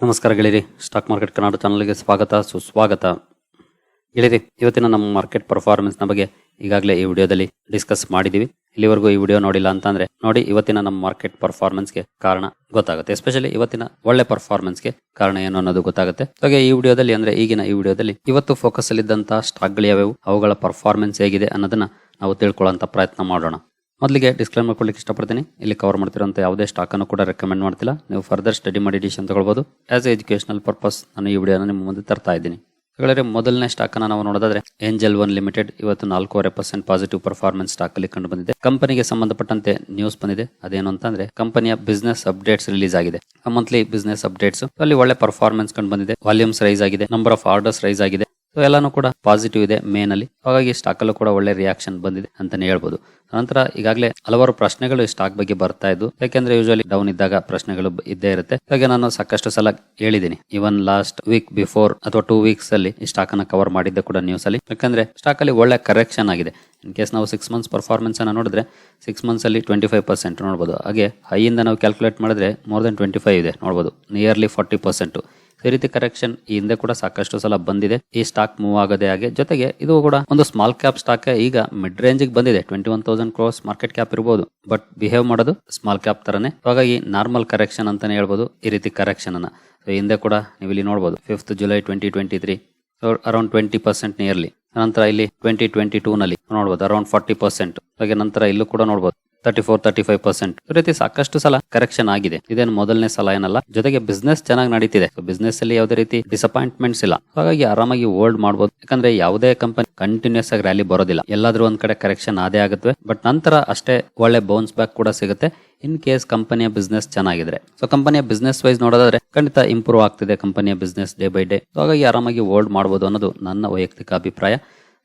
ನಮಸ್ಕಾರ ಗೆಳೆಯರಿ. Stock market Kannada ಚಾನಲ್ಗೆ ಸ್ವಾಗತ, ಸುಸ್ವಾಗತ. ಗೆಳೆಯರಿ, ಇವತ್ತಿನ ನಮ್ಮ ಮಾರ್ಕೆಟ್ ಪರ್ಫಾರ್ಮೆನ್ಸ್ನ ಬಗ್ಗೆ ಈಗಾಗಲೇ ಈ ವಿಡಿಯೋದಲ್ಲಿ ಡಿಸ್ಕಸ್ ಮಾಡಿದ್ದೀವಿ. ಇಲ್ಲಿವರೆಗೂ ಈ ವಿಡಿಯೋ ನೋಡಿಲ್ಲ ಅಂತಂದ್ರೆ ನೋಡಿ ಇವತ್ತಿನ ನಮ್ಮ ಮಾರ್ಕೆಟ್ ಪರ್ಫಾರ್ಮೆನ್ಸ್ಗೆ ಕಾರಣ ಗೊತ್ತಾಗುತ್ತೆ. ಎಸ್ಪೆಷಲಿ ಇವತ್ತಿನ ಒಳ್ಳೆ ಪರ್ಫಾರ್ಮೆನ್ಸ್ಗೆ ಕಾರಣ ಏನು ಅನ್ನೋದು ಗೊತ್ತಾಗುತ್ತೆ. ಹಾಗೆ ಈ ವಿಡಿಯೋದಲ್ಲಿ ಅಂದ್ರೆ ಈಗಿನ ಈ ವಿಡಿಯೋದಲ್ಲಿ ಇವತ್ತು ಫೋಕಸ್ ಅಲ್ಲಿದ್ದಂತಹ ಸ್ಟಾಕ್ಗಳು ಯಾವ್ಯಾವು ಅವುಗಳ ಪರ್ಫಾರ್ಮೆನ್ಸ್ ಹೇಗಿದೆ ಅನ್ನೋದನ್ನ ನಾವು ತಿಳ್ಕೊಳ್ಳೋಂಥ ಪ್ರಯತ್ನ ಮಾಡೋಣ. ಮೊದಲಿಗೆ ಡಿಸ್ಕ್ಲೈಮ್ ಮಾಡ್ಕೊಳ್ಳಿಕ್ಕೆ ಇಷ್ಟಪಡ್ತೀನಿ. ಇಲ್ಲಿ ಕವರ್ ಮಾಡ್ತಿರೋಂಥ ಯಾವುದೇ ಸ್ಟಾಕ್ ಅನ್ನು ಕೂಡ ರೆಕಮೆಂಡ್ ಮಾಡ್ತಿಲ್ಲ. ನೀವು ಫರ್ದರ್ ಸ್ಟಡಿ ಮಾಡಿ decision as a educational purpose ನಾನು ಈ ವಿಡಿಯೋನ ನಿಮ್ಮ ಮುಂದೆ ತರ್ತಾ ಇದ್ದೀನಿ. ಹಾಗಾದರೆ ಮೊದಲನೇ ಸ್ಟಾಕನ್ನು ನಾವು ನೋಡೋದಾದ್ರೆ ಏಂಜಲ್ ಒನ್ ಲಿಮಿಟೆಡ್ ಇವತ್ತು ನಾಲ್ಕೂವರೆ ಪರ್ಸೆಂಟ್ ಪಾಸಿಟಿವ್ ಪರ್ಫಾರ್ಮೆನ್ಸ್ ಸ್ಟಾಕ್ ಅಲ್ಲಿ ಕಂಡು ಬಂದಿದೆ ಕಂಪನಿಗೆ ಸಂಬಂಧಪಟ್ಟಂತೆ ನ್ಯೂಸ್ ಬಂದಿದೆ. ಅದೇನು ಅಂತಂದ್ರೆ ಕಂಪನಿಯ ಬಿಸ್ನೆಸ್ ಅಪ್ಡೇಟ್ಸ್ ರಿಲೀಸ್ ಆಗಿದೆ. ಮಂತ್ಲಿ ಬಿಸ್ನೆಸ್ ಅಪ್ಡೇಟ್ಸ್ ಅಲ್ಲಿ ಒಳ್ಳೆ ಪರ್ಫಾರ್ಮೆನ್ಸ್ ಕಂಡು ಬಂದಿದೆ ವಾಲ್ಯೂಮ್ಸ್ ರೈಸ್ ಆಗಿದೆ. ನಂಬರ್ ಆಫ್ ಆರ್ಡರ್ಸ್ ರೈಸ್ ಆಗಿದೆ. ಸೊ ಎಲ್ಲಾನು ಕೂಡ ಪಾಸಿಟಿವ್ ಇದೆ ಮೇನ್ ಅಲ್ಲಿ. ಹಾಗಾಗಿ ಸ್ಟಾಕ್ ಅಲ್ಲೂ ಕೂಡ ಒಳ್ಳೆ ರಿಯಾಕ್ಷನ್ ಬಂದಿದೆ ಅಂತಾನೆ ಹೇಳ್ಬೋದು. ನಂತರ ಈಗಾಗಲೇ ಹಲವಾರು ಪ್ರಶ್ನೆಗಳು ಈ ಸ್ಟಾಕ್ ಬಗ್ಗೆ ಬರ್ತಾ ಇದ್ದು, ಯಾಕೆಂದ್ರೆ ಯೂಶಲಿ ಡೌನ್ ಇದ್ದಾಗ ಪ್ರಶ್ನೆಗಳು ಇದ್ದೇ ಇರುತ್ತೆ. ಹಾಗೆ ನಾನು ಸಾಕಷ್ಟು ಸಲ ಹೇಳಿದ್ದೀನಿ ಇವನ್ ಲಾಸ್ಟ್ ವೀಕ್ ಬಿಫೋರ್ ಅಥವಾ ಟೂ ವೀಕ್ಸ್ ಅಲ್ಲಿ ಈ ಸ್ಟಾಕ್ ಅನ್ನ ಕವರ್ ಮಾಡಿದ್ದೆ ಕೂಡ ನ್ಯೂಸ್ ಅಲ್ಲಿ. ಯಾಕಂದ್ರೆ ಸ್ಟಾಕ್ ಅಲ್ಲಿ ಒಳ್ಳೆ ಕರೆಕ್ಷನ್ ಆಗಿದೆ. ಇನ್ ಕೇಸ್ ನಾವು ಸಿಕ್ಸ್ ಮಂತ್ಸ್ ಪರ್ಫಾರ್ಮೆನ್ಸ್ ಅನ್ನ ನೋಡಿದ್ರೆ ಸಿಕ್ಸ್ ಮಂತ್ಸ್ ಅಲ್ಲಿ ಟ್ವೆಂಟಿ ಫೈವ್ ಪರ್ಸೆಂಟ್ ನೋಡಬಹುದು ಹಾಗೆ ಹೈಯಿಂದ ನಾವು ಕ್ಯಾಲ್ಕುಲೇಟ್ ಮಾಡಿದ್ರೆ ಮೋರ್ ದನ್ ಟ್ವೆಂಟಿ ಫೈವ್ ಇದೆ ನೋಡಬಹುದು ನಿಯರ್ಲಿ ಫಾರ್ಟಿ ಪರ್ಸೆಂಟ್ ಈ ರೀತಿ ಕರೆಕ್ಷನ್ ಈ ಹಿಂದೆ ಕೂಡ ಸಾಕಷ್ಟು ಸಲ ಬಂದಿದೆ. ಈ ಸ್ಟಾಕ್ ಮೂವ್ ಆಗೋದೇ ಹಾಗೆ. ಜೊತೆಗೆ ಇದು ಕೂಡ ಒಂದು ಸ್ಮಾಲ್ ಕ್ಯಾಪ್ ಸ್ಟಾಕ್ ಈಗ ಮಿಡ್ ರೇಂಜ್ ಬಂದಿದೆ. Twenty one thousand crores market cap ಇರಬಹುದು ಬಟ್ ಬಿಹೇವ್ ಮಾಡೋದು ಸ್ಮಾಲ್ ಕ್ಯಾಪ್ ತರನೇ. ಹಾಗಾಗಿ ನಾರ್ಮಲ್ ಕರೆಕ್ಷನ್ ಅಂತಾನೆ ಹೇಳ್ಬೋದು. ಈ ರೀತಿ ಕರೆಕ್ಷನ್ ಅನ್ನ. ಸೊ ಹಿಂದೆ ಕೂಡ ನೀವು ಇಲ್ಲಿ ನೋಡಬಹುದು fifth July twenty twenty three around twenty percent nearly ನಂತರ ಇಲ್ಲಿ ಟ್ವೆಂಟಿ ಟ್ವೆಂಟಿ ಟೂ ನಲ್ಲಿ ನೋಡಬಹುದು ಅರೌಂಡ್ ಫಾರ್ಟಿ ಪರ್ಸೆಂಟ್ ಹಾಗೆ ನಂತರ ಇಲ್ಲೂ ಕೂಡ ನೋಡಬಹುದು thirty four thirty five percent ಈ ರೀತಿ ಸಾಕಷ್ಟು ಸಲ ಕರೆಕ್ಷನ್ ಆಗಿದೆ. ಇದೇನು ಮೊದಲನೇ ಸಲ ಏನಲ್ಲ? ಜೊತೆಗೆ ಬಿಸ್ನೆಸ್ ಚೆನ್ನಾಗಿ ನಡೀತಿದೆ. ಬಿಸ್ನೆಸ್ ಅಲ್ಲಿ ಯಾವುದೇ ರೀತಿ ಡಿಸಪಾಯಿಂಟ್ಮೆಂಟ್ಸ್ ಇಲ್ಲ. ಹಾಗಾಗಿ ಆರಾಮಾಗಿ ಹೋಲ್ಡ್ ಮಾಡಬಹುದು ಯಾಕಂದ್ರೆ ಯಾವುದೇ ಕಂಪನಿ ಕಂಟಿನ್ಯೂಸ್ ಆಗಿ ರ್ಯಾಲಿ ಬರೋದಿಲ್ಲ. ಎಲ್ಲಾದ್ರೂ ಒಂದ್ ಕಡೆ ಕರೆಕ್ಷನ್ ಅದೇ ಆಗುತ್ತೆ. ಬಟ್ ನಂತರ ಅಷ್ಟೇ ಒಳ್ಳೆ ಬೌನ್ಸ್ ಬ್ಯಾಕ್ ಕೂಡ ಸಿಗುತ್ತೆ. ಇನ್ ಕೇಸ್ ಕಂಪನಿಯ ಬಿಸ್ನೆಸ್ ಚೆನ್ನಾಗಿದ್ರೆ. ಸೊ ಕಂಪನಿಯ ಬಿಸ್ನೆಸ್ ವೈಸ್ ನೋಡೋದಾದ್ರೆ ಖಂಡಿತ ಇಂಪ್ರೂವ್ ಆಗ್ತಿದೆ ಕಂಪನಿಯ ಬಿಸ್ನೆಸ್ ಡೇ ಬೈ ಡೇ ಹಾಗಾಗಿ ಆರಾಮಾಗಿ ಹೋಲ್ಡ್ ಮಾಡಬಹುದು ಅನ್ನೋದು ನನ್ನ ವೈಯಕ್ತಿಕ ಅಭಿಪ್ರಾಯ.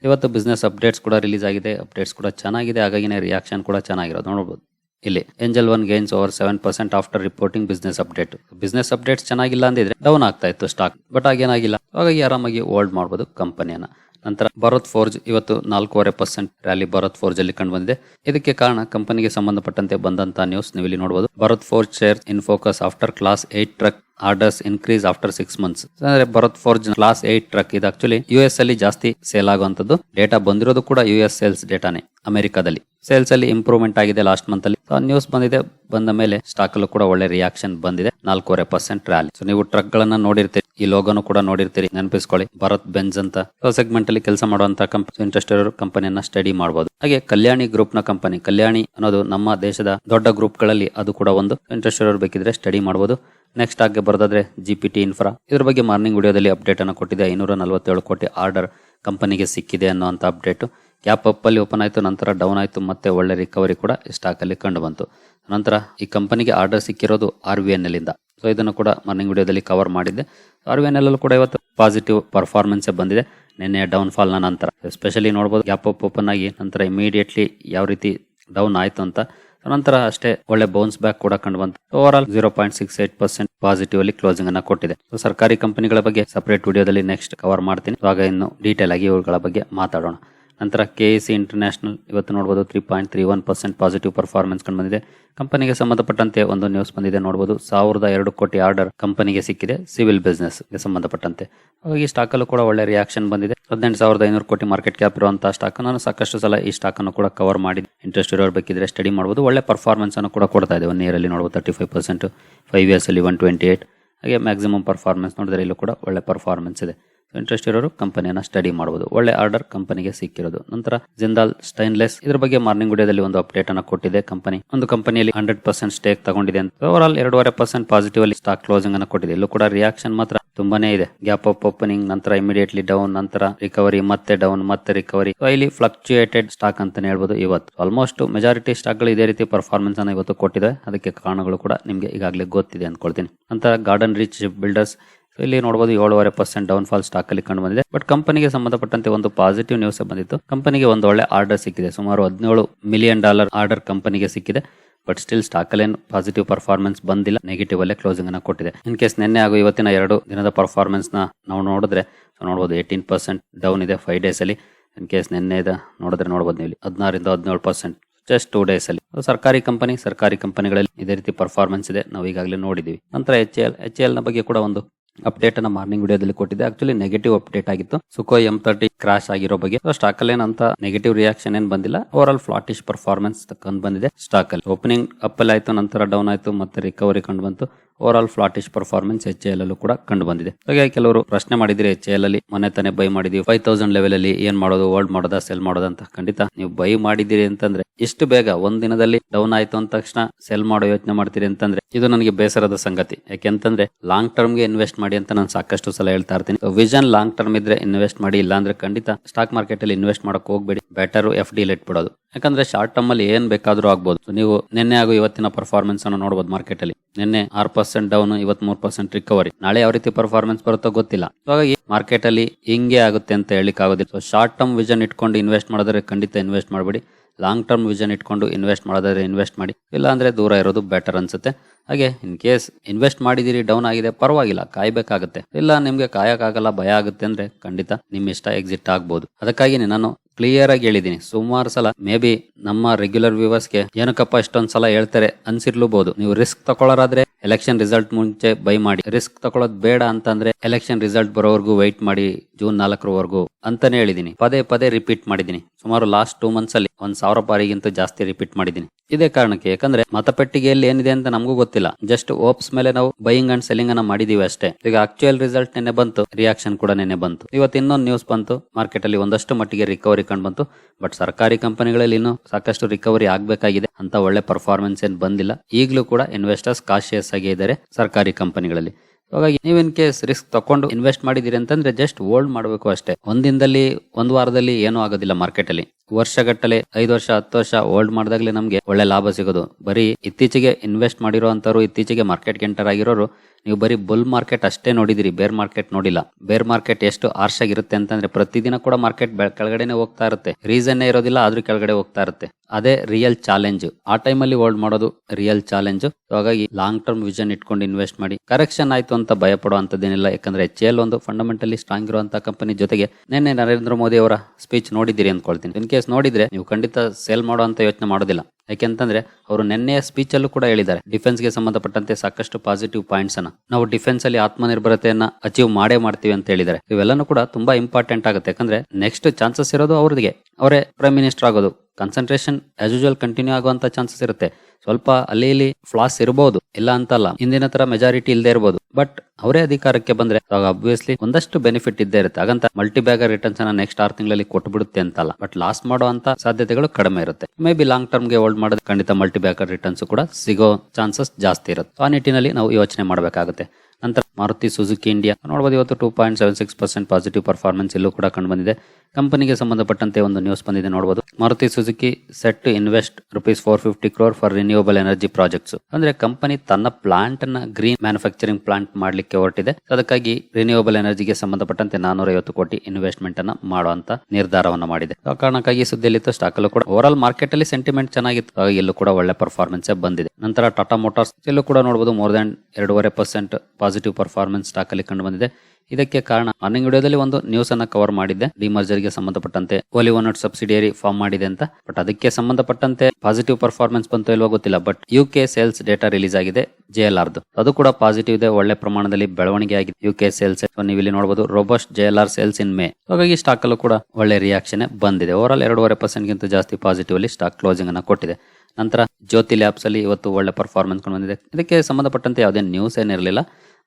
ಇವತ್ತು ಬಿಸ್ನೆಸ್ ಅಪ್ಡೇಟ್ಸ್ ಕೂಡ ರಿಲೀಸ್ ಆಗಿದೆ. ಅಪ್ಡೇಟ್ಸ್ ಕೂಡ ಚೆನ್ನಾಗಿದೆ. ಹಾಗಾಗಿನೇ ರಿಯಾಕ್ಷನ್ ಕೂಡ ಚೆನ್ನಾಗಿರೋದು. ನೋಡಬಹುದು ಇಲ್ಲಿ Angel One gains over seven percent after reporting business update business updates ಚೆನ್ನಾಗಿಲ್ಲ ಅಂದಿದ್ರೆ ಡೌನ್ ಆಗ್ತಾ ಇತ್ತು ಸ್ಟಾಕ್ ಬಟ್ ಆಗೇನಾಗಿಲ್ಲ ಹಾಗಾಗಿ ಆರಾಮಾಗಿ ಹೋಲ್ಡ್ ಮಾಡಬಹುದು ಕಂಪನಿಯನ್ನ ನಂತರ ಭರತ್ ಫೋರ್ಜ್ ಇವತ್ತು ನಾಲ್ಕೂವರೆ ಪರ್ಸೆಂಟ್ ರ್ಯಾಲಿ ಭರತ್ ಫೋರ್ಜ್ ಅಲ್ಲಿ ಕಂಡು ಬಂದಿದೆ ಇದಕ್ಕೆ ಕಾರಣ ಕಂಪನಿಗೆ ಸಂಬಂಧಪಟ್ಟಂತೆ ಬಂದಂತಹ ನ್ಯೂಸ್ ನೀವು ಇಲ್ಲಿ ನೋಡಬಹುದು Bharat Forge share in focus after class eight truck orders increase after six months ಅಂದ್ರೆ Bharat Forge class eight truck ಇದು ಆಕ್ಚುಲಿ ಯು ಎಸ್ ಅಲ್ಲಿ ಜಾಸ್ತಿ ಸೇಲ್ ಆಗುವಂತದ್ದು ಡೇಟಾ ಬಂದಿರೋದು ಕೂಡ ಯು ಎಸ್ ಸೇಲ್ಸ್ ಡೇಟಾನೇ ಅಮೆರಿಕಾದಲ್ಲಿ. ಸೇಲ್ಸ್ ಅಲ್ಲಿ ಇಂಪ್ರೂವ್ಮೆಂಟ್ ಆಗಿದೆ ಲಾಸ್ಟ್ ಮಂತ್ ಅಲ್ಲಿ. ನ್ಯೂಸ್ ಬಂದಿದೆ. ಬಂದ ಮೇಲೆ ಸ್ಟಾಕ್ ಅಲ್ಲೂ ಕೂಡ ಒಳ್ಳೆ ರಿಯಾಕ್ಷನ್ ಬಂದಿದೆ. ನಾಲ್ಕೂವರೆ ಪರ್ಸೆಂಟ್ ರ್ಯಾಲಿ ಸೊ ನೀವು ಟ್ರಕ್ ಗಳನ್ನ ನೋಡಿರ್ತೀರಿ. ಈ ಲೋಗೋನು ಕೂಡ ನೋಡಿರ್ತೀರಿ, ನೆನಪಿಸ್ಕೊಳ್ಳಿ. ಭರತ್ ಬೆಂಜ್ ಅಂತ ಸೆಗ್ಮೆಂಟ್ ಅಲ್ಲಿ ಕೆಲಸ ಮಾಡುವಂತ ಇಂಟ್ರೆಸ್ಟ್ ಇರೋ ಕಂಪನಿಯನ್ನ ಸ್ಟಡಿ ಮಾಡಬಹುದು ಹಾಗೆ ಕಲ್ಯಾಣಿ ಗ್ರೂಪ್ನ ಕಂಪನಿ ಕಲ್ಯಾಣಿ ಅನ್ನೋದು ನಮ್ಮ ದೇಶದ ದೊಡ್ಡ ಗ್ರೂಪ್ಗಳಲ್ಲಿ ಅದು ಕೂಡ ಒಂದು ಇಂಟ್ರೆಸ್ಟ್ ಬೇಕಿದ್ರೆ ಸ್ಟಡಿ ಮಾಡಬಹುದು ನೆಕ್ಸ್ಟ್ ಆಗಿ ಬರೋದಾದ್ರೆ ಜಿ ಪಿ ಟಿ ಇನ್ಫ್ರಾ ಇದ್ರ ಬಗ್ಗೆ ಮಾರ್ನಿಂಗ್ ವಿಡಿಯೋದಲ್ಲಿ ಅಪ್ಡೇಟ್ ಅನ್ನು ಕೊಟ್ಟಿದೆ, ಐನೂರ ನಲವತ್ತೇಳು ಕೋಟಿ ಆರ್ಡರ್ ಕಂಪನಿಗೆ ಸಿಕ್ಕಿದೆ ಅನ್ನುವಂತ ಅಪ್ಡೇಟ್ ಕ್ಯಾಪ್ ಅಪ್ ಅಲ್ಲಿ ಓಪನ್ ಆಯಿತು, ನಂತರ ಡೌನ್ ಆಯಿತು, ಮತ್ತೆ ಒಳ್ಳೆ ರಿಕವರಿ ಕೂಡ ಈ ಸ್ಟಾಕ್ ಅಲ್ಲಿ ಕಂಡು ಬಂತು. ನಂತರ ಈ ಕಂಪನಿಗೆ ಆರ್ಡರ್ ಸಿಕ್ಕಿರೋದು ಆರ್ ವಿ ಎನ್ ಎಲ್ಲಿಂದ ಸೊ ಇದನ್ನು ಕೂಡ ಮಾರ್ನಿಂಗ್ ವಿಡಿಯೋದಲ್ಲಿ ಕವರ್ ಮಾಡಿದ್ದೆ. ಆರ್ ವಿ ಎನ್ ಎಲ್ ಕೂಡ ಇವತ್ತು ಪಾಸಿಟಿವ್ ಪರ್ಫಾರ್ಮೆನ್ಸ್ ಬಂದಿದೆ. ನಿನ್ನೆ ಡೌನ್ ಫಾಲ್ನ ನಂತರ. ಎಸ್ಪೆಷಲಿ ನೋಡ್ಬೋದು, ಗ್ಯಾಪ್ ಅಪ್ ಓಪನ್ ಆಗಿ, ನಂತರ ಇಮಿಡಿಯೇಟ್ಲಿ ಯಾವ ರೀತಿ ಡೌನ್ ಆಯಿತು ಅಂತ. ನಂತರ ಅಷ್ಟೇ ಒಳ್ಳೆ ಬೌನ್ಸ್ ಬ್ಯಾಕ್ ಕೂಡ ಕಂಡು ಬಂತು. Overall zero point six eight percent positive ಅಲ್ಲಿ ಕ್ಲೋಸಿಂಗ್ ಅನ್ನ ಕೊಟ್ಟಿದೆ. ಸರ್ಕಾರಿ ಕಂಪನಿಗಳ ಬಗ್ಗೆ ಸಪರೇಟ್ ವಿಡಿಯೋದಲ್ಲಿ ನೆಕ್ಸ್ಟ್ ಕವರ್ ಮಾಡ್ತೀನಿ. ಆಗ ಇನ್ನು ಡೀಟೇಲ್ ಆಗಿ ಇವುಗಳ ಬಗ್ಗೆ ಮಾತಾಡೋಣ. ನಂತರ ಕೆ ಎ ಸಿ ಇಂಟರ್ನ್ಯಾಷನಲ್ ಇವತ್ತು ನೋಡ್ಬೋದು three point three one percent positive performance ಕಂಡು ಬಂದಿದೆ. ಕಂಪನಿಗೆ ಸಂಬಂಧಪಟ್ಟಂತೆ ಒಂದು ನ್ಯೂಸ್ ಬಂದಿದೆ ನೋಡಬಹುದು ಸಾವಿರದ ಎರಡು ಕೋಟಿ ಆರ್ಡರ್ ಕಂಪನಿಗೆ ಸಿಕ್ಕಿದೆ ಸಿವಿಲ್ ಬಿಸ್ನೆಸ್ಗೆ ಸಂಬಂಧಪಟ್ಟಂತೆ. ಹಾಗಾಗಿ ಸ್ಟಾಕ್ ಅಲ್ಲೂ ಕೂಡ ಒಳ್ಳೆ ರಿಯಾಕ್ಷನ್ ಬಂದಿದೆ. ಹದಿನೆಂಟು ಸಾವಿರದ ಐನೂರು ಕೋಟಿ ಮಾರ್ಕೆಟ್ ಕ್ಯಾಪ್ ಇರುವಂತಹ ಸ್ಟಾಕ್ ನಾನು ಸಾಕಷ್ಟು ಸಲ ಈ ಸ್ಟಾಕ್ ಅನ್ನು ಕೂಡ ಕವರ್ ಮಾಡಿ ಇಂಟ್ರೆಸ್ಟ್ ಇರೋರು ಬೇಕಿದ್ರೆ ಸ್ಟಡಿ ಮಾಡಬಹುದು ಒಳ್ಳೆ ಪರ್ಫಾರ್ಮೆನ್ಸ್ ಅನ್ನು ಕೂಡ ಕೊಡ್ತಾ ಇದೆ. ಒನ್ ಇಯರ್ ಅಲ್ಲಿ ನೋಡಬಹುದು ತರ್ಟಿ ಫೈವ್ ಪರ್ಸೆಂಟ್ ಫೈವ್ ಇಯರ್ಸಲ್ಲಿ ಒನ್ ಟ್ವೆಂಟಿ ಏಟ್ ಹಾಗೆ ಮ್ಯಾಕ್ಸಿಮಮ್ ಪರ್ಫಾರ್ಮೆನ್ಸ್ ನೋಡಿದ್ರೆ ಇಲ್ಲೂ ಕೂಡ ಒಳ್ಳೆ ಪರ್ಫಾರ್ಮೆನ್ಸ್ ಇದೆ. ಇಂಟ್ರೆಸ್ಟ್ ಇರೋರು ಕಂಪನಿಯನ್ನ ಸ್ಟಡಿ ಮಾಡಬಹುದು ಒಳ್ಳೆ ಆರ್ಡರ್ ಕಂಪನಿಗೆ ಸಿಕ್ಕಿರೋದು. ನಂತರ ಜಿಂದಾಲ್ ಸ್ಟೈನ್ಲೆಸ್ ಇದ್ರ ಬಗ್ಗೆ ಮಾರ್ನಿಂಗ್ ವಿಡಿಯೋದಲ್ಲಿ ಒಂದು ಅಪ್ಡೇಟ್ ಅನ್ನು ಕೊಟ್ಟಿದೆ ಕಂಪನಿ ಒಂದು ಕಂಪನಿಯಲ್ಲಿ ಹಂಡ್ರೆಡ್ ಪರ್ಸೆಂಟ್ ಸ್ಟೇಕ್ ತಗೊಂಡಿದೆ ಅಂತ. ಓವರ್ ಆಲ್ ಎರಡೂವರೆ ಪರ್ಸೆಂಟ್ ಪಾಸಿಟಿವ್ ಅಲ್ಲಿ ಸ್ಟಾಕ್ ಕ್ಲೋಸಿಂಗ್ ಅನ್ನು ಕೊಟ್ಟಿದೆ. ಇಲ್ಲೂ ಕೂಡ ರಿಯಾಕ್ಷನ್ ಮಾತ್ರ ತುಂಬಾನೇ ಇದೆ. ಗ್ಯಾಪ್ ಅಪ್ ಓಪನಿಂಗ್ ನಂತರ ಇಮಿಡಿಯೇಟ್ಲಿ ಡೌನ್ ನಂತರ ರಿಕವರಿ ಮತ್ತೆ ಡೌನ್ ಮತ್ತೆ ರಿಕವರಿ ಇಲ್ಲಿ ಫ್ಲಕ್ಚುಯೇಟೆಡ್ ಸ್ಟಾಕ್ ಅಂತಾನೆ ಹೇಳ್ಬೋದು ಇವತ್ತು. ಆಲ್ಮೋಸ್ಟ್ ಮೆಜಾರಿಟಿ ಸ್ಟಾಕ್ಗಳು ಇದೇ ರೀತಿ ಪರ್ಫಾರ್ಮೆನ್ಸ್ ಅನ್ನು ಇವತ್ತು ಕೊಟ್ಟಿದೆ. ಅದಕ್ಕೆ ಕಾರಣಗಳು ಕೂಡ ನಿಮಗೆ ಈಗಾಗಲೇ ಗೊತ್ತಿದೆ ಅಂದ್ಕೊಳ್ತೀನಿ. ನಂತರ ಗಾರ್ಡನ್ ರಿಚ್ ಬಿಲ್ಡರ್ಸ್ ಇಲ್ಲಿ ನೋಡಬಹುದು ಏಳುವರೆ ಪರ್ಸೆಂಟ್ ಡೌನ್ ಫಾಲ್ ಸ್ಟಾಕ್ ಅಲ್ಲಿ ಕಂಡು ಬಂದಿದೆ. ಬಟ್ ಕಂಪನಿಗೆ ಸಂಬಂಧಪಟ್ಟಂತೆ ಒಂದು ಪಾಸಿಟಿವ್ ನ್ಯೂಸ್ ಬಂದಿತ್ತು. ಕಂಪನಿಗೆ ಒಂದು ಒಳ್ಳೆ ಆರ್ಡರ್ ಸಿಕ್ಕಿದೆ. ಸುಮಾರು ಹದಿನೇಳು ಮಿಲಿಯನ್ ಡಾಲರ್ ಆರ್ಡರ್ ಕಂಪನಿಗೆ ಸಿಕ್ಕಿದೆ. ಬಟ್ ಸ್ಟಿಲ್ ಸ್ಟಾಕ್ ಅಲ್ಲಿ ಪಾಸಿಟಿವ್ ಪರ್ಫಾರ್ಮೆನ್ಸ್ ಬಂದಿಲ್ಲ. ನೆಗೆಟಿವ್ ಅಲ್ಲೇ ಕ್ಲೋಸಿಂಗ್ ಅನ್ನ ಕೊಟ್ಟಿದೆ. ಇನ್ ಕೇಸ್ ನಿನ್ನೆ ಹಾಗೂ ಇವತ್ತಿನ ಎರಡು ದಿನದ ಪರ್ಫಾರ್ಮೆನ್ಸ್ನ ನಾವು ನೋಡಿದ್ರೆ ಸೊ ನೋಡಬಹುದು ಏಯ್ಟೀನ್ ಪರ್ಸೆಂಟ್ ಡೌನ್ ಇದೆ ಫೈವ್ ಡೇಸ್ ಅಲ್ಲಿ. ಇನ್ ಕೇಸ್ ನಿನ್ನೆ ನೋಡಿದ್ರೆ ನೋಡಬಹುದು ನೀವು ಹದಿನಾರಿಂದ ಹದಿನೇಳು ಪರ್ಸೆಂಟ್ ಜಸ್ಟ್ ಟೂ ಡೇಸ್ ಅಲ್ಲಿ. ಸರ್ಕಾರಿ ಕಂಪನಿ ಸರ್ಕಾರಿ ಕಂಪನಿಗಳಲ್ಲಿ ಇದೇ ರೀತಿ ಪರ್ಫಾರ್ಮೆನ್ಸ್ ಇದೆ. ನಾವು ಈಗಾಗಲೇ ನೋಡಿದೀವಿ ನಂತರ ಎಚ್ ಎಲ್ ಎಚ್ ಎಲ್ನ ಬಗ್ಗೆ ಕೂಡ ಒಂದು ಅಪ್ಡೇಟ್ ಅನ್ನ ಮಾರ್ನಿಂಗ್ ವಿಡಿಯೋದಲ್ಲಿ ಕೊಟ್ಟಿದೆ ಆಕ್ಚುಲಿ ನೆಗೆಟಿವ್ ಅಪ್ಡೇಟ್ ಆಗಿತ್ತು. ಸುಖೋ ಎಂ ತರ್ಟಿ ಕ್ರಾಶ್ ಆಗಿರೋ ಬಗ್ಗೆ. ಸ್ಟಾಕ್ ಅಲ್ಲಿ ಏನಂತ ನೆಗೆಟಿವ್ ರಿಯಾಕ್ಷನ್ ಏನ್ ಬಂದಿಲ್ಲ. ಓವರ್ ಆಲ್ ಫ್ಲಾಟಿಶ್ ಪರ್ಫಾರ್ಮೆನ್ಸ್ ಕಂಡು ಬಂದಿದೆ ಸ್ಟಾಕ್ ಅಲ್ಲಿ. ಓಪನಿಂಗ್ ಅಪ್ ಅಲ್ಲಿ ಆಯ್ತು, ನಂತರ ಡೌನ್ ಆಯ್ತು, ಮತ್ತೆ ರಿಕವರಿ ಕಂಡು ಬಂತು. Overall flattish performance H L ಅಲ್ಲೂ ಕೂಡ ಕಂಡು ಬಂದಿದೆ ಹಾಗೆ ಕೆಲವರು ಪ್ರಶ್ನೆ ಮಾಡಿದ್ರೆ ಎಚ್ ಎಲ್ ಅಲ್ಲಿ ಮೊನ್ನೆ ತಾನೇ ಬೈ ಮಾಡಿದೀವಿ. ಫೈವ್ ತೌಸಂಡ್ ಲೆವೆಲ್ ಅಲ್ಲಿ ಏನ್ ಮಾಡೋದು ಹೋಲ್ಡ್ ಮಾಡೋದಾ ಸೆಲ್ ಮಾಡೋದಾ ಅಂತ ಖಂಡಿತ ನೀವು ಬೈ ಮಾಡಿದಿರಿ ಅಂತಂದ್ರೆ ಇಷ್ಟು ಬೇಗ ಒಂದ್ ದಿನದಲ್ಲಿ ಡೌನ್ ಆಯ್ತು ಅಂದ ತಕ್ಷಣ ಸೆಲ್ ಮಾಡೋ ಯೋಚನೆ ಮಾಡ್ತೀರಿ ಅಂತಂದ್ರೆ ಇದು ನನಗೆ ಬೇಸರದ ಸಂಗತಿ. ಯಾಕೆಂತಂದ್ರೆ ಲಾಂಗ್ ಟರ್ಮ್ಗೆ ಇನ್ವೆಸ್ಟ್ ಮಾಡಿ ಅಂತ ನಾನು ಸಾಕಷ್ಟು ಸಲ ಹೇಳ್ತಾ ಇರ್ತೀನಿ. ವಿಷನ್ ಲಾಂಗ್ ಟರ್ಮ್ ಇದ್ರೆ ಇನ್ವೆಸ್ಟ್ ಮಾಡಿ ಇಲ್ಲ ಅಂದ್ರೆ ಖಂಡಿತ ಸ್ಟಾಕ್ ಮಾರ್ಕೆಟ್ ಅಲ್ಲಿ ಇನ್ವೆಸ್ಟ್ ಮಾಡಕ್ ಹೋಗ್ಬೇಡಿ. ಬೆಟರ್ ಎಫ್ ಡಿ ಇಟ್ಬಿಡೋದು ಯಾಕಂದ್ರೆ ಶಾರ್ಟ್ ಟರ್ಮ್ ಅಲ್ಲಿ ಏನ್ ಬೇಕಾದ್ರೂ ಆಗ್ಬೋದು. ನೀವು ನಿನ್ನೆ ಹಾಗೂ ಇವತ್ತಿನ ಪರ್ಫಾರ್ಮೆನ್ಸ್ ಅನ್ನು ನೋಡಬಹುದು ಮಾರ್ಕೆಟ್ ಅಲ್ಲಿ. ನಿನ್ನೆ ಆರ್ ಪರ್ಸೆಂಟ್ ಡೌನ್ ಇವತ್ ಮೂರ್ ಪರ್ಸೆಂಟ್ ರಿಕವರಿ ನಾಳೆ ಯಾವ ರೀತಿ ಪರ್ಫಾರ್ಮೆನ್ಸ್ ಬರುತ್ತೋ ಗೊತ್ತಿಲ್ಲ. ಹಾಗಾಗಿ ಮಾರ್ಕೆಟ್ ಅಲ್ಲಿ ಹಿಂಗೆ ಆಗುತ್ತೆ ಅಂತ ಹೇಳಿಕ್ ಆಗೋದಿಲ್ಲ. ಶಾರ್ಟ್ ಟರ್ಮ್ ವಿಷನ್ ಇಟ್ಕೊಂಡು ಇನ್ವೆಸ್ಟ್ ಮಾಡಿದ್ರೆ ಖಂಡಿತ ಇನ್ವೆಸ್ಟ್ ಮಾಡಬೇಡಿ. ಲಾಂಗ್ ಟರ್ಮ್ ವಿಷನ್ ಇಟ್ಕೊಂಡು ಇನ್ವೆಸ್ಟ್ ಮಾಡೋದಾದ್ರೆ ಇನ್ವೆಸ್ಟ್ ಮಾಡಿ. ಇಲ್ಲಾಂದ್ರೆ ದೂರ ಇರೋದು ಬೆಟರ್ ಅನ್ಸುತ್ತೆ. ಹಾಗೆ ಇನ್ ಕೇಸ್ ಇನ್ವೆಸ್ಟ್ ಮಾಡಿದಿರಿ ಡೌನ್ ಆಗಿದೆ, ಪರವಾಗಿಲ್ಲ, ಕಾಯ್ಬೇಕಾಗುತ್ತೆ. ಇಲ್ಲ, ನಿಮ್ಗೆ ಕಾಯಕ್ಕಾಗಲ್ಲ, ಭಯ ಆಗುತ್ತೆ ಅಂದ್ರೆ ಖಂಡಿತ ನಿಮ್ ಇಷ್ಟ ಎಕ್ಸಿಟ್ ಆಗ್ಬೋದು. ಅದಕ್ಕಾಗಿ ನಾನು ಕ್ಲಿಯರ್ ಆಗಿ ಹೇಳಿದೀನಿ. ಸುಮಾರು ಸಲ ಮೇ ಬಿ ನಮ್ಮ ರೆಗ್ಯುಲರ್ ವ್ಯೂವರ್ಸ್ಗೆ ಏನಕ್ಕಪ್ಪ ಇಷ್ಟೊಂದ್ ಸಲ ಹೇಳ್ತಾರೆ ಅನ್ಸಿರ್ಲೂಬಹುದು ನೀವು ರಿಸ್ಕ್ ತಗೊಳ್ಳೋರಾದ್ರೆ ಎಲೆಕ್ಷನ್ ರಿಸಲ್ಟ್ ಮುಂಚೆ ಬೈ ಮಾಡಿ. ರಿಸ್ಕ್ ತಗೊಳ್ಳೋದು ಬೇಡ ಅಂತಂದ್ರೆ ಎಲೆಕ್ಷನ್ ರಿಸಲ್ಟ್ ಬರೋವರೆಗೂ ವೈಟ್ ಮಾಡಿ ಜೂನ್ ನಾಲ್ಕರವರೆಗೂ ಅಂತಾನೆ ಹೇಳಿದೀನಿ. ಪದೇ ಪದೇ ರಿಪೀಟ್ ಮಾಡಿದೀನಿ. ಸುಮಾರು ಲಾಸ್ಟ್ ಟೂ ಮಂತ್ಸ್ ಅಲ್ಲಿ ಒಂದ್ ಸಾವಿರ ಬಾರಿಗಿಂತ ಜಾಸ್ತಿ ರಿಪೀಟ್ ಮಾಡಿದೀನಿ. ಇದೇ ಕಾರಣಕ್ಕೆ, ಯಾಕಂದ್ರೆ ಮತಪೆಟ್ಟಿಗೆಯಲ್ಲಿ ಏನಿದೆ ಅಂತ ನಮಗೂ ಗೊತ್ತಿಲ್ಲ. ಜಸ್ಟ್ ಓಪ್ಸ್ ಮೇಲೆ ನಾವು ಬೈಯಿಂಗ್ ಅಂಡ್ ಸೆಲ್ಲಿಂಗ್ ಅನ್ನ ಮಾಡಿದೀವಿ ಅಷ್ಟೇ. ಈಗ ಆಕ್ಚುಯಲ್ ರಿಸಲ್ಟ್ ನೆನ್ನೆ ಬಂತು ರಿಯಾಕ್ಷನ್ ಕೂಡ ನೆನ್ನೆ ಬಂತು. ಇವತ್ತು ಇನ್ನೊಂದು ನ್ಯೂಸ್ ಬಂತು ಮಾರ್ಕೆಟ್ ಅಲ್ಲಿ ಒಂದಷ್ಟು ಮಟ್ಟಿಗೆ ರಿಕವರಿ ಕಂಡು ಬಂತು. ಬಟ್ ಸರ್ಕಾರಿ ಕಂಪನಿಗಳಲ್ಲಿ ಇನ್ನೂ ಸಾಕಷ್ಟು ರಿಕವರಿ ಆಗಬೇಕಾಗಿದೆ. ಅಂತ ಒಳ್ಳೆ ಪರ್ಫಾರ್ಮೆನ್ಸ್ ಏನು ಬಂದಿಲ್ಲ. ಈಗಲೂ ಕೂಡ ಇನ್ವೆಸ್ಟರ್ಸ್ ಕಾಶಿಯಸ್ ಆಗಿ ಇದ್ದಾರೆ ಸರ್ಕಾರಿ ಕಂಪನಿಗಳಲ್ಲಿ. ಹಾಗಾಗಿ ನೀವು ಇನ್ ಕೇಸ್ ರಿಸ್ಕ್ ತಕೊಂಡು ಇನ್ವೆಸ್ಟ್ ಮಾಡಿದಿರಿ ಅಂತಂದ್ರೆ ಜಸ್ಟ್ ಹೋಲ್ಡ್ ಮಾಡಬೇಕು ಅಷ್ಟೇ. ಒಂದಿನದಲ್ಲಿ ಒಂದು ವಾರದಲ್ಲಿ ಏನೂ ಆಗೋದಿಲ್ಲ ಮಾರ್ಕೆಟ್ ಅಲ್ಲಿ. ವರ್ಷಗಟ್ಟಲೆ ಐದು ವರ್ಷ, ಹತ್ತು ವರ್ಷ ಹೋಲ್ಡ್ ಮಾಡಿದಾಗಲೇ ನಮಗೆ ಒಳ್ಳೆ ಲಾಭ ಸಿಗೋದು. ಬರೀ ಇತ್ತೀಚೆಗೆ ಇನ್ವೆಸ್ಟ್ ಮಾಡಿರೋ ಇತ್ತೀಚೆಗೆ ಮಾರ್ಕೆಟ್ ಎಂಟರ್ ಆಗಿರೋರು ನೀವು ಬರೀ ಬುಲ್ ಮಾರ್ಕೆಟ್ ಅಷ್ಟೇ ನೋಡಿದಿರಿ ಬೇರ್ ಮಾರ್ಕೆಟ್ ನೋಡಿಲ್ಲ. ಬೇರ್ ಮಾರ್ಕೆಟ್ ಎಷ್ಟು ಆರ್ಶ್ ಆಗಿರುತ್ತೆ ಅಂತಂದ್ರೆ ಪ್ರತಿದಿನ ಕೂಡ ಮಾರ್ಕೆಟ್ ಕೆಳಗಡೆನೆ ಹೋಗ್ತಾ ಇರುತ್ತೆ. ರೀಸನ್ನೇ ಇರೋದಿಲ್ಲ, ಆದ್ರೂ ಕೆಳಗಡೆ ಹೋಗ್ತಾ ಇರುತ್ತೆ. ಅದೇ ರಿಯಲ್ ಚಾಲೆಂಜ್ ಆ ಟೈಮಲ್ಲಿ ಹೋಲ್ಡ್ ಮಾಡೋದು ರಿಯಲ್ ಚಾಲೆಂಜ್ ಹಾಗಾಗಿ ಲಾಂಗ್ ಟರ್ಮ್ ವಿಷನ್ ಇಟ್ಕೊಂಡು ಇನ್ವೆಸ್ಟ್ ಮಾಡಿ. ಕರೆಕ್ಷನ್ ಆಯ್ತು ಅಂತ ಭಯ ಪಡುವಂತದ್ದೇನಿಲ್ಲ ಯಾಕಂದ್ರೆ ಎಚ್ ಎಲ್ ಒಂದು ಫಂಡಮೆಂಟಲಿ ಸ್ಟ್ರಾಂಗ್ ಇರುವಂತಹ ಕಂಪನಿ ಜೊತೆಗೆ ನಿನ್ನೆ ನರೇಂದ್ರ ಮೋದಿ ಅವರ ಸ್ಪೀಚ್ ನೋಡಿದ್ದೀರಿ ಅನ್ಕೊಳ್ತೀನಿ. ಇನ್ ಕೇಸ್ ನೋಡಿದ್ರೆ ನೀವು ಖಂಡಿತ ಸೇಲ್ ಮಾಡುವಂತ ಯೋಚನೆ ಮಾಡೋದಿಲ್ಲ. ಯಾಕೆಂತಂದ್ರೆ ಅವರು ನಿನ್ನೆಯ ಸ್ಪೀಚ್ ಅಲ್ಲೂ ಕೂಡ ಹೇಳಿದ್ದಾರೆ ಡಿಫೆನ್ಸ್ಗೆ ಸಂಬಂಧಪಟ್ಟಂತೆ ಸಾಕಷ್ಟು ಪಾಸಿಟಿವ್ ಪಾಯಿಂಟ್ಸ್ ಅನ್ನ. ನಾವು ಡಿಫೆನ್ಸ್ ಅಲ್ಲಿ ಆತ್ಮನಿರ್ಭರತೆಯನ್ನ ಅಚೀವ್ ಮಾಡೇ ಮಾಡ್ತೀವಿ ಅಂತ ಹೇಳಿದ್ದಾರೆ. ಇವೆಲ್ಲನೂ ಕೂಡ ತುಂಬಾ ಇಂಪಾರ್ಟೆಂಟ್ ಆಗುತ್ತೆ. ಯಾಕಂದ್ರೆ ನೆಕ್ಸ್ಟ್ ಚಾನ್ಸಸ್ ಇರೋದು ಅವ್ರಿಗೆ ಅವರೇ ಪ್ರೈಮ್ ಮಿನಿಸ್ಟರ್ ಆಗೋದು. ಕನ್ಸಂಟ್ರೇಷನ್ ಆಸ್ ಯೂಶುವಲ್ ಕಂಟಿನ್ಯೂ ಆಗುವಂತ ಚಾನ್ಸಸ್ ಇರುತ್ತೆ. ಸ್ವಲ್ಪ ಅಲ್ಲಿ ಇಲ್ಲಿ ಫ್ಲಾಸ್ ಇರಬಹುದು ಇಲ್ಲ ಅಂತಲ್ಲ. ಹಿಂದಿನ ತರ ಮೆಜಾರಿಟಿ ಇಲ್ಲದೆ ಇರಬಹುದು ಬಟ್ ಅವರೇ ಅಧಿಕಾರಕ್ಕೆ ಬಂದ್ರೆ ಅಬ್ವಿಯಸ್ಲಿ ಒಂದಷ್ಟು ಬೆನಿಫಿಟ್ ಇದ್ದೇ ಇರುತ್ತೆ. ಹಾಗಂತ ಮಲ್ಟಿ ಬ್ಯಾಗರ್ ರಿಟರ್ನ್ಸ್ ಅನ್ನ ನೆಕ್ಸ್ಟ್ ಆರು ತಿಂಗಳಲ್ಲಿ ಕೊಟ್ಬಿಡುತ್ತೆ ಅಂತಲ್ಲ. ಬಟ್ ಲಾಸ್ ಮಾಡುವಂತ ಸಾಧ್ಯತೆಗಳು ಕಡಿಮೆ ಇರುತ್ತೆ. ಮೇ ಬಿ ಲಾಂಗ್ ಟರ್ಮ್ಗೆ ಹೋಲ್ಡ್ ಮಾಡೋದು ಖಂಡಿತ ಮಲ್ಟಿ ಬ್ಯಾಗರ್ ರಿಟರ್ನ್ಸ್ ಕೂಡ ಸಿಗೋ ಚಾನ್ಸಸ್ ಜಾಸ್ತಿ ಇರುತ್ತೆ. ಆ ನಿಟ್ಟಿನಲ್ಲಿ ನಾವು ಯೋಚನೆ ಮಾಡಬೇಕಾಗುತ್ತೆ. ನಂತರ ಮಾರುತಿ ಸುಜುಕಿ ಇಂಡಿಯಾ. ನೋಡಬಹುದು ಇವತ್ತು two point seven six percent positive performance ಇಲ್ಲೂ ಕೂಡ ಕಂಡು ಬಂದಿದೆ ಕಂಪನಿಗೆ ಸಂಬಂಧಪಟ್ಟಂತೆ ಒಂದು ನ್ಯೂಸ್ ಬಂದಿದೆ ನೋಡಬಹುದು Maruti Suzuki set to invest rupees four fifty crore for renewable energy projects ಅಂದ್ರೆ ಕಂಪನಿ ತನ್ನ ಪ್ಲಾಂಟ್ನ ಗ್ರೀನ್ ಮ್ಯಾನುಫ್ಯಾಕ್ಚರಿಂಗ್ ಪ್ಲಾಂಟ್ ಮಾಡ್ಲಿಕ್ಕೆ ಹೊರಟಿದೆ. ಅದಕ್ಕಾಗಿ ರಿನ್ಯೂವಬಲ್ ಎನರ್ಜಿಗೆ ಸಂಬಂಧಪಟ್ಟಂತೆ ನಾನೂರ ಐವತ್ತು ಕೋಟಿ ಇನ್ವೆಸ್ಟ್ಮೆಂಟ್ ಅನ್ನ ಮಾಡುವಂತ ನಿರ್ಧಾರವನ್ನು ಮಾಡಿದೆ. ಆ ಕಾರಣಕ್ಕಾಗಿ ಸುದ್ದಿಯಲ್ಲಿತ್ತು ಸ್ಟಾಕ್ ಅಲ್ಲೂ ಕೂಡ ಓವರ್ ಆಲ್ ಮಾರ್ಕೆಟ್ ಅಲ್ಲಿ ಸೆಂಟಿಮೆಂಟ್ ಚೆನ್ನಾಗಿತ್ತು. ಎಲ್ಲೂ ಕೂಡ ಒಳ್ಳೆ ಪರ್ಫಾರ್ಮೆನ್ಸ್ ಬಂದಿದೆ. ನಂತರ ಟಾಟಾ ಮೋಟಾರ್ಸ್ ಎಲ್ಲೂ ಕೂಡ ನೋಡಬಹುದು ಮೋರ್ ದನ್ ಎರಡೂವರೆ ಪರ್ಸೆಂಟ್ ಪಾಸಿಟಿವ್ ಪರ್ಫಾರ್ಮೆನ್ಸ್ ಸ್ಟಾಕ್ ಅಲ್ಲಿ ಕಂಡು ಬಂದಿದೆ ಇದಕ್ಕೆ ಕಾರಣ ಅರ್ನಿಂಗ್ ವಿಡಿಯೋದಲ್ಲಿ ಒಂದು ನ್ಯೂಸ್ ಅನ್ನ ಕವರ್ ಮಾಡಿದ್ದೆ. ಡಿಮರ್ಜರ್ಗೆ ಸಂಬಂಧಪಟ್ಟಂತೆ ಓಲಿ ಒನ್ ಸಬ್ಸಿಡಿಯರಿ ಫಾರ್ಮ್ ಮಾಡಿದೆ ಅಂತ. ಬಟ್ ಅದಕ್ಕೆ ಸಂಬಂಧಪಟ್ಟಂತೆ ಪಾಸಿಟಿವ್ ಪರ್ಫಾರ್ಮೆನ್ಸ್ ಬಂತು ಇಲ್ವೋ ಗೊತ್ತಿಲ್ಲ. But U K sales data release ಆಗಿದೆ. ಜೆ ಎಲ್ ಅದು ಕೂಡ ಪಾಸಿಟಿವ್ ಇದೆ. ಒಳ್ಳೆ ಪ್ರಮಾಣದಲ್ಲಿ ಬೆಳವಣಿಗೆ ಆಗಿದೆ. ಯು ಕೆ ಸೇಲ್ಸ್ ನೀವು ಇಲ್ಲಿ ನೋಡಬಹುದು robust J L R sales in May ಹಾಗಾಗಿ ಸ್ಟಾಕ್ ಅಲ್ಲೂ ಕೂಡ ಒಳ್ಳೆ ರಿಯಾಕ್ಷನ್ ಬಂದಿದೆ. ಓವರ್ ಆಲ್ ಎರಡೂವರೆ ಪರ್ಸೆಂಟ್ ಗಿಂತ ಜಾಸ್ತಿ ಪಾಸಿಟಿವ್ ಅಲ್ಲಿ ಸ್ಟಾಕ್ ಕ್ಲೋಸಿಂಗ್ ಅನ್ನ ಕೊಟ್ಟಿದೆ. ನಂತರ ಜ್ಯೋತಿ ಲ್ಯಾಬ್ಸ್ ಅಲ್ಲಿ ಇವತ್ತು ಒಳ್ಳೆ ಪರ್ಫಾರ್ಮೆನ್ಸ್ ಕಂಡು ಬಂದಿದೆ ಇದಕ್ಕೆ ಸಂಬಂಧಪಟ್ಟಂತೆ ಯಾವುದೇ ನ್ಯೂಸ್ ಏನಿರಲಿಲ್ಲ.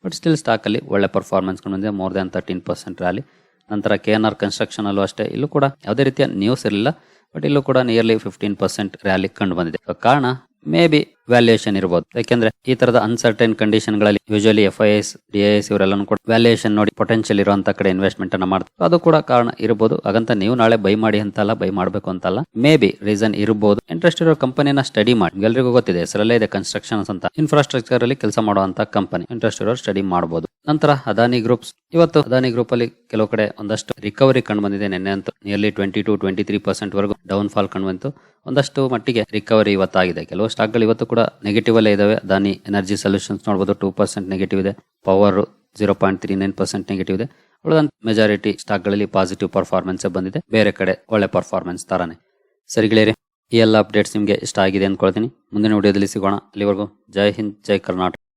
ಬಟ್ ಸ್ಟಿಲ್ ಸ್ಟಾಕಲ್ಲಿ ಒಳ್ಳೆ ಪರ್ಫಾರ್ಮೆನ್ಸ್ ಬಂದಿದೆ more than thirteen percent rally ನಂತರ ಕೆ ಎನ್ ಆರ್ ಕನ್ಸ್ಟ್ರಕ್ಷನಲ್ಲೂ ಅಷ್ಟೇ. ಇಲ್ಲೂ ಕೂಡ ಯಾವುದೇ ರೀತಿಯ ನ್ಯೂಸ್ ಇರಲಿಲ್ಲ ಬಟ್ ಇಲ್ಲೂ ಕೂಡ ನಿಯರ್ಲಿ ಫಿಫ್ಟೀನ್ ಪರ್ಸೆಂಟ್ ರ್ಯಾಲಿ ಕಂಡು ಬಂದಿದೆ. ಕಾರಣ ಮೇ ಬಿ ವ್ಯಾಲ್ಯೂಯೇಷನ್ ಇರಬಹುದು ಯಾಕೆಂದ್ರೆ ಈ ತರದ uncertain ಕಂಡೀಷನ್ಗಳಲ್ಲಿ usually F I S D I S ಇವರೆಲ್ಲನೂ ಕೂಡ ವ್ಯಾಲ್ಯೂಯೇಷನ್ ನೋಡಿ ಪೊಟೆನ್ಶಿಯಲ್ ಇರುವಂತ ಕಡೆ ಇನ್ವೆಸ್ಟ್ಮೆಂಟ್ ಅನ್ನ ಮಾಡ್ತಾರೆ. ಅದು ಕೂಡ ಕಾರಣ ಇರಬಹುದು ಹಾಗಂತ ನೀವು ನಾಳೆ ಬೈ ಮಾಡಿ ಅಂತಲ್ಲ ಬೈ ಮಾಡಬೇಕು ಅಂತಲ್ಲ ಮೇ ಬಿ ರೀಸನ್ ಇರಬಹುದು ಇಂಟ್ರೆಸ್ಟ್ ಇರೋ ಕಂಪನಿನ ಸ್ಟಡಿ ಮಾಡಿ. ಎಲ್ರಿಗೂ ಗೊತ್ತಿದೆ, ಹೆಸರಲ್ಲೇ ಇದೆ ಕನ್ಸ್ಟ್ರಕ್ಷನ್ಸ್ ಅಂತ. ಇನ್ಫ್ರಾಸ್ಟ್ರಕ್ಚರ್ ಅಲ್ಲಿ ಕೆಲಸ ಮಾಡುವಂತ ಕಂಪನಿ ಇಂಟ್ರೆಸ್ಟ್ ಇರೋ ಸ್ಟಡಿ ಮಾಡಬಹುದು ನಂತರ ಅದಾನಿ ಗ್ರೂಪ್ಸ್ ಇವತ್ತು ಅದಾನಿ ಗ್ರೂಪ್ ಅಲ್ಲಿ ಕೆಲವು ಕಡೆ ಒಂದಷ್ಟು ರಿಕವರಿ ಕಂಡು ಬಂದಿದೆ ನಿನ್ನೆ ಅಂತೂ. Nearly twenty two twenty three percent ವರೆಗೂ ಡೌನ್ ಫಾಲ್ ಕಂಡು ಬಂತು. ಒಂದಷ್ಟು ಮಟ್ಟಿಗೆ ರಿಕವರಿ ಇವತ್ತಾಗಿದೆ. ಕೆಲವು ಸ್ಟಾಕ್ಗಳು ಇವತ್ತು ಕೂಡ ನೆಗೆಟಿವ್ ಅಲ್ಲೇ ಇದಾವೆ. ದಾನಿ ಎನರ್ಜಿ ಸೊಲ್ಯೂಷನ್ಸ್ ನೋಡಬಹುದು ಟೂ ಪರ್ಸೆಂಟ್ ನೆಗೆಟಿವ್ ಇದೆ. Power zero point three nine percent negative ಇದೆ. ಉಳಿದಂತ ಮೆಜಾರಿಟಿ ಸ್ಟಾಕ್ಗಳಲ್ಲಿ ಪಾಸಿಟಿವ್ ಪರ್ಫಾರ್ಮೆನ್ಸ್ ಬಂದಿದೆ. ಬೇರೆ ಕಡೆ ಒಳ್ಳೆ ಪರ್ಫಾರ್ಮೆನ್ಸ್ ತರಾನೆ. ಸರಿ ಗೆಳೆಯರೆ, ಈ ಎಲ್ಲ ಅಪ್ಡೇಟ್ಸ್ ನಿಮಗೆ ಇಷ್ಟ ಆಗಿದೆ ಅಂದ್ಕೊಳ್ತೀನಿ ಮುಂದಿನ ವಿಡಿಯೋದಲ್ಲಿ ಸಿಗೋಣ. ಅಲ್ಲಿವರೆಗೂ ಜೈ ಹಿಂದ್, ಜೈ ಕರ್ನಾಟಕ.